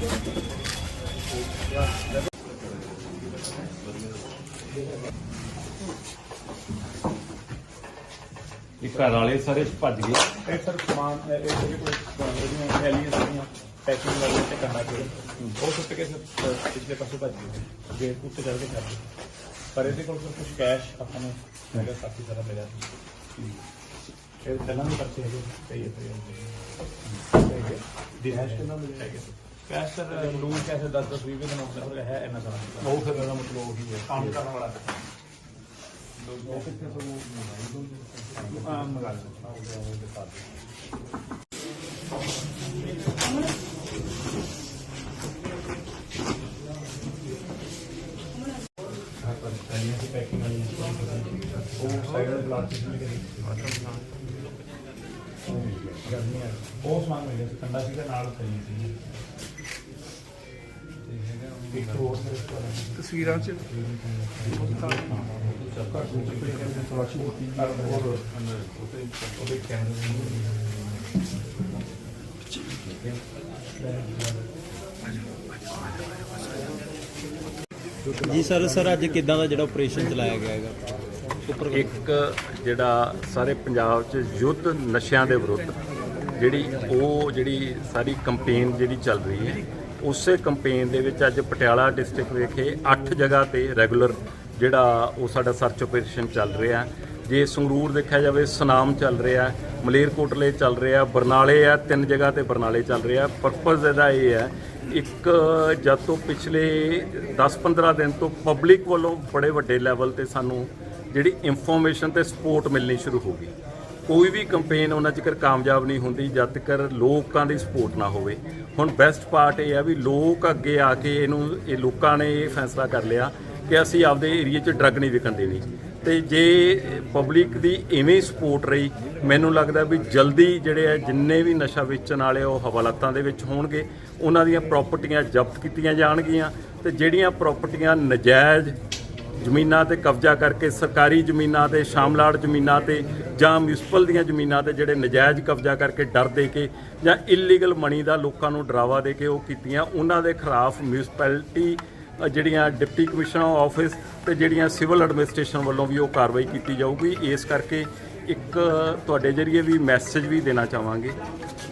ਇਹ ਘਰ ਸਾਰੇ ਭੱਜ ਗਏ। ਇਹ ਸਰ ਸਮਾਨ, ਇਹ ਜਿਹੜੇ ਕੋਈ ਜਿਹੜੀਆਂ ਐਲੀਆਂ ਸੀਗੀਆਂ ਪੈਕਿੰਗ ਵਾਲੇ ਤੇ ਕੰਡਾ ਕੇ ਉਹ ਸੁੱਟ ਕੇ ਪਿਛਲੇ ਪਾਸੇ ਭੱਜ ਗਏ। ਗੇਟ ਉੱਤੇ ਚੜ ਕੇ ਕਰ ਪਰ ਇਹਦੇ ਕੋਲ ਕੁਝ ਕੈਸ਼ ਆਪਾਂ ਨੂੰ ਹੈਗਾ, ਕਾਫੀ ਸਾਰਾ ਮਿਲਿਆ। ਸੀ ਇਹ ਪਹਿਲਾਂ ਵੀ ਪਰਚੇ ਹੈਗੇ ਕਈ ਇੱਥੇ ਹੁੰਦੇ ਹੈਗੇ। ਦਿਨੇਸ਼ ਦੇ ਨਾਮ ਦੇ ਹੈਗੇ। ਕੈਸ਼ ਸਰ ਲੂਜ਼ ਕੈਸ਼ 10 10 20 ਦਿਨ ਹੋ ਗਿਆ ਹੈ ਇੰਨਾ ਸਾਰਾ ਉਹ ਫਿਰ ਇਹਦਾ ਮਤਲਬ ਉਹੀ ਹੈ ਕੰਮ ਕਰਨ ਵਾਲਾ ਉਹ ਕਿੱਥੇ ਸਭ ਆ ਮੰਗਾ ਲਓ ਪੈਕਿੰਗ ਵਾਲੀ ਉਹ ਸਾਈਡ ਦੇ ਪਲਾਸਟਿਕ ਦੀ ਕਰੀ ਉਹ ਸਮਾਨ ਮਿਲ ਗਿਆ ਸੀ ਕੰਡਾ ਸੀਗਾ ਨਾਲ ਪਈ ਸੀ। ਇੱਕ ਹੋਰ ਸਰ ਇਸ ਤਰ੍ਹਾਂ ਤਸਵੀਰਾਂ 'ਚ। ਉਹਦੇ ਕੈਮਰੇ ਜੀ ਸਰ ਸਰ ਅੱਜ ਕਿਦਾਂ ਦਾ ਜਿਹੜਾ ਆਪਰੇਸ਼ਨ ਚਲਾਇਆ ਗਿਆ ਹੈਗਾ? ਇੱਕ ਜਿਹੜਾ ਸਾਰੇ ਪੰਜਾਬ 'ਚ ਯੁੱਧ ਨਸ਼ਿਆਂ ਦੇ ਵਿਰੁੱਧ ਜਿਹੜੀ ਉਹ ਜਿਹੜੀ ਸਾਰੀ ਕੰਪੇਨ ਜਿਹੜੀ ਚੱਲ ਰਹੀ ਹੈ, ਉਸੇ ਕੰਪੇਨ ਦੇ ਵਿੱਚ ਅੱਜ ਪਟਿਆਲਾ ਡਿਸਟ੍ਰਿਕਟ ਵਿਖੇ 8 ਜਗ੍ਹਾ ਤੇ ਰੈਗੂਲਰ ਜਿਹੜਾ ਉਹ ਸਾਡਾ ਸਰਚ ਆਪਰੇਸ਼ਨ ਚੱਲ ਰਿਹਾ ਜੇ ਸੰਗਰੂਰ ਦੇਖਿਆ ਜਾਵੇ, ਸੁਨਾਮ ਚੱਲ ਰਿਹਾ ਮਲੇਰਕੋਟਲੇ ਚੱਲ ਰਿਹਾ ਬਰਨਾਲੇ ਆ, ਤਿੰਨ ਜਗ੍ਹਾ ਤੇ ਬਰਨਾਲੇ ਚੱਲ ਰਿਹਾ ਪਰਪਸ ਇਹਦਾ ਇਹ ਹੈ, ਇੱਕ ਜਦ ਤੋਂ ਪਿਛਲੇ 10-15 ਦਿਨ ਤੋਂ ਪਬਲਿਕ ਵੱਲੋਂ ਬੜੇ ਵੱਡੇ ਲੈਵਲ ਤੇ ਸਾਨੂੰ ਜਿਹੜੀ ਇਨਫੋਰਮੇਸ਼ਨ ਤੇ ਸਪੋਰਟ ਮਿਲਣੀ ਸ਼ੁਰੂ ਹੋ ਗਈ। ਕੋਈ ਵੀ ਕੰਪੇਨ ਉਹਨਾਂ ਚਿਰ ਕਾਮਯਾਬ ਨਹੀਂ ਹੁੰਦੀ, ਜਦ ਤੱਕ ਲੋਕਾਂ ਦੀ ਸਪੋਰਟ ਨਾ ਹੋਵੇ। ਹੁਣ ਬੈਸਟ ਪਾਰਟ ਇਹ ਆ ਵੀ ਲੋਕ ਅੱਗੇ ਆ ਕੇ ਇਹਨੂੰ, ਇਹ ਲੋਕਾਂ ਨੇ ਇਹ ਫੈਸਲਾ ਕਰ ਲਿਆ ਕਿ ਅਸੀਂ ਆਪਦੇ ਏਰੀਆ 'ਚ ਡਰੱਗ ਨਹੀਂ ਵਿਕਣ ਦੇਣੀ। ਤੇ ਜੇ ਪਬਲਿਕ ਦੀ ਇਵੇਂ ਸਪੋਰਟ ਰਹੀ, ਮੈਨੂੰ ਲੱਗਦਾ ਵੀ ਜਲਦੀ ਜਿਹੜੇ ਆ, ਜਿੰਨੇ ਵੀ ਨਸ਼ਾ ਵੇਚਣ ਵਾਲੇ ਉਹ ਹਵਾਲਾਤਾਂ ਦੇ ਵਿੱਚ ਹੋਣਗੇ। ਉਹਨਾਂ ਦੀਆਂ ਪ੍ਰਾਪਰਟੀਆਂ ਜ਼ਬਤ ਕੀਤੀਆਂ ਜਾਣਗੀਆਂ ਤੇ ਜਿਹੜੀਆਂ ਪ੍ਰਾਪਰਟੀਆਂ ਨਜਾਇਜ਼ ਜ਼ਮੀਨਾਂ ਤੇ ਕਬਜ਼ਾ ਕਰਕੇ ਸਰਕਾਰੀ ਜ਼ਮੀਨਾਂ ਤੇ, ਸ਼ਾਮਲਾੜ ਜ਼ਮੀਨਾਂ ਤੇ ਜਾਂ ਮਿਊਨਿਸਪਲ ਦੀਆਂ ਜ਼ਮੀਨਾਂ ਤੇ ਜਿਹੜੇ ਨਜਾਇਜ਼ ਕਬਜ਼ਾ ਕਰਕੇ ਡਰ ਦੇ ਕੇ ਜਾਂ ਇਲੀਗਲ ਮਨੀ ਦਾ ਲੋਕਾਂ ਨੂੰ ਡਰਾਵਾ ਦੇ ਕੇ ਉਹ ਕੀਤੀਆਂ, ਉਹਨਾਂ ਦੇ ਖਿਲਾਫ ਮਿਊਨਿਸਪੈਲਿਟੀ ਜਿਹੜੀਆਂ ਡਿਪਟੀ ਕਮਿਸ਼ਨਰ ਆਫਿਸ ਤੇ ਜਿਹੜੀਆਂ ਸਿਵਲ ਐਡਮਿਨਿਸਟ੍ਰੇਸ਼ਨ ਵੱਲੋਂ ਵੀ ਉਹ ਕਾਰਵਾਈ ਕੀਤੀ ਜਾਊਗੀ। ਇਸ ਕਰਕੇ ਇੱਕ ਤੁਹਾਡੇ ਜਰੀਏ ਵੀ ਮੈਸੇਜ ਵੀ ਦੇਣਾ ਚਾਹਾਂਗੇ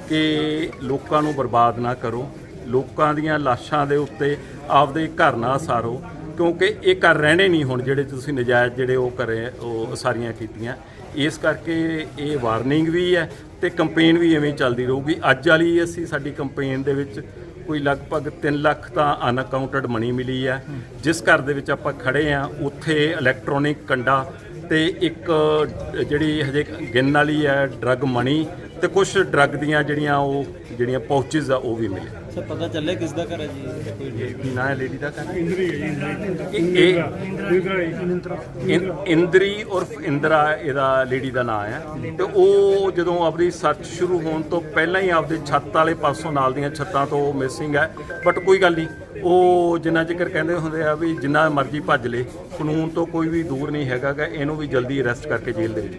ਕਿ ਲੋਕਾਂ ਨੂੰ ਬਰਬਾਦ ਨਾ ਕਰੋ, ਲੋਕਾਂ ਦੀਆਂ ਲਾਸ਼ਾਂ ਦੇ ਉੱਤੇ ਆਪਦੇ ਘਰ ਨਾ ਸਾਰੋ। ਕਿਉਂਕਿ ਇਹ ਘਰ ਰਹਿਣੇ ਨਹੀਂ ਹੁਣ ਜਿਹੜੇ ਤੁਸੀਂ ਨਜਾਇਜ਼ ਜਿਹੜੇ ਉਹ ਕਰੇ, ਉਹ ਸਾਰੀਆਂ ਕੀਤੀਆਂ। ਇਸ ਕਰਕੇ ਇਹ ਵਾਰਨਿੰਗ ਵੀ ਹੈ ਤੇ ਕੰਪੇਨ ਵੀ ਐਵੇਂ ਚੱਲਦੀ ਰਹੂਗੀ। ਅੱਜ ਵਾਲੀ ਅਸੀਂ ਸਾਡੀ ਕੰਪੇਨ ਦੇ ਵਿੱਚ ਕੋਈ ਲਗਭਗ 3 ਲੱਖ ਤਾਂ ਅਨਅਕਾਊਂਟਡ ਮਨੀ ਮਿਲੀ ਹੈ। ਜਿਸ ਘਰ ਦੇ ਵਿੱਚ ਆਪਾਂ ਖੜੇ ਆ ਉੱਥੇ ਇਲੈਕਟ੍ਰੋਨਿਕ ਕੰਡਾ ਤੇ ਇੱਕ ਜਿਹੜੀ ਹਜੇ ਗਿਣਨ ਵਾਲੀ ਹੈ ਡਰੱਗ ਮਨੀ ਤੇ ਕੁਝ ਡਰੱਗ ਦੀਆਂ ਜਿਹੜੀਆਂ ਉਹ ਜਿਹੜੀਆਂ ਪਾਊਚਸ ਆ ਉਹ ਵੀ ਮਿਲੇ ਸਰ ਪਤਾ ਚੱਲਿਆ ਕਿਸ ਦਾ ਘਰ ਹੈ ਜੀ? ਕੋਈ ਕੀ ਨਾਂ ਹੈ ਲੇਡੀ ਦਾ ਘਰ? ਇਹ ਇਹ ਇੰ- ਇੰਦਰੀ ਉਰਫ ਇੰਦਰਾ ਇਹਦਾ ਲੇਡੀ ਦਾ ਨਾਮ ਹੈ। ਤੇ ਉਹ ਜਦੋਂ ਆਪਣੀ ਸਰਚ ਸ਼ੁਰੂ ਹੋਣ ਤੋਂ ਪਹਿਲਾਂ ਹੀ ਆਪਦੇ ਛੱਤ ਵਾਲੇ ਪਾਸੋਂ ਨਾਲ ਦੀਆਂ ਛੱਤਾਂ ਤੋਂ ਮਿਸਿੰਗ ਹੈ। ਬਟ ਕੋਈ ਗੱਲ ਨਹੀਂ ਉਹ ਜਿੰਨਾ ਜ਼ਿਕਰ ਕਹਿੰਦੇ ਹੁੰਦੇ ਆ ਵੀ ਜਿੰਨਾ ਮਰਜ਼ੀ ਭੱਜ ਲੇ ਕਾਨੂੰਨ ਤੋਂ ਕੋਈ ਵੀ ਦੂਰ ਨਹੀਂ ਹੈਗਾ ਗਾ ਇਹਨੂੰ ਵੀ ਜਲਦੀ ਅਰੈਸਟ ਕਰਕੇ ਜੇਲ੍ਹ ਦੇ ਵਿੱਚ